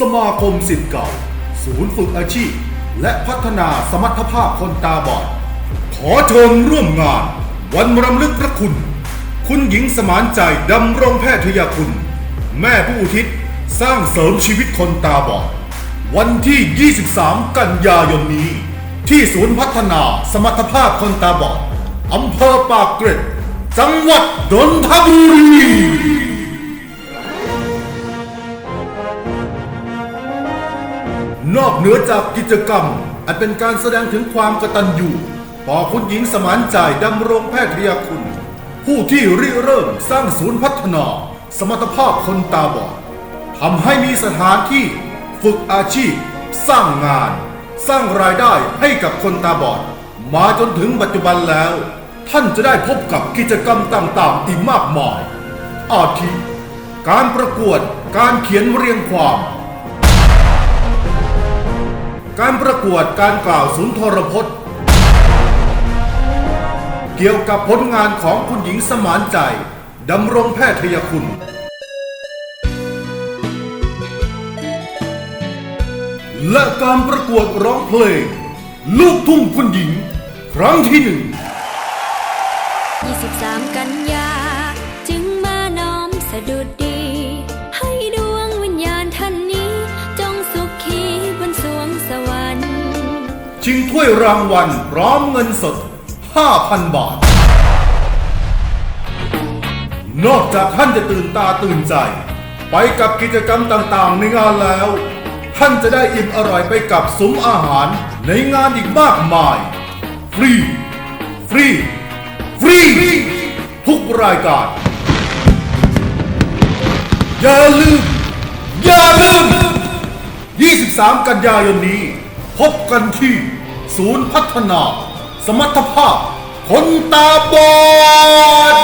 สมาคมสิทธิ์เก่า ศูนย์ฝึกอาชีพ และพัฒนาสมรรถภาพคนตาบอด ขอเชิญร่วมงาน วันรำลึกพระคุณ คุณหญิงสมานใจดำรงแพทยคุณ แม่ผู้อุทิศสร้างเสริมชีวิตคนตาบอด วันที่ 23 กันยายนนี้ ที่ศูนย์พัฒนาสมรรถภาพคนตาบอดอำเภอปากเกร็ด จังหวัดนนทบุรี นอกเหนือจากกิจกรรม อันเป็นการแสดงถึงความกตัญญูต่อคุณหญิงสมานจ่ายดำรงแพทยคุณ ผู้ที่ริเริ่มสร้างศูนย์พัฒนา สมรรถภาพคนตาบอดทำให้มีสถานที่ฝึกอาชีพ สร้างงาน สร้างรายได้ให้กับคนตาบอด มาจนถึงปัจจุบันแล้ว ท่านจะได้พบกับกิจกรรมต่างๆอีกมากมายอาทิการประกวดการเขียนเรียงความ การประกวดการกล่าวสุนทรพจน์ เกี่ยวกับผลงานของคุณหญิงสมานใจ ดำรงแพทยคุณ และการประกวดร้องเพลง ลูกทุ่งคุณหญิง ครั้งที่หนึ่ง23 กันยา ชิงถ้วยรางวัลพร้อมเงินสด 5,000 บาท นอกจากท่านจะตื่นตาตื่นใจ ไปกับกิจกรรมต่างๆ ในงานแล้ว ท่านจะได้อิ่มอร่อยไปกับซุ้มอาหารในงานอีกมากมาย ฟรี ฟรี ฟรี ทุกรายการ อย่าลืม อย่าลืม 23 กันยายนนี้ พบกันที่ ศูนย์พัฒนา สมรรถภาพคนตาบอด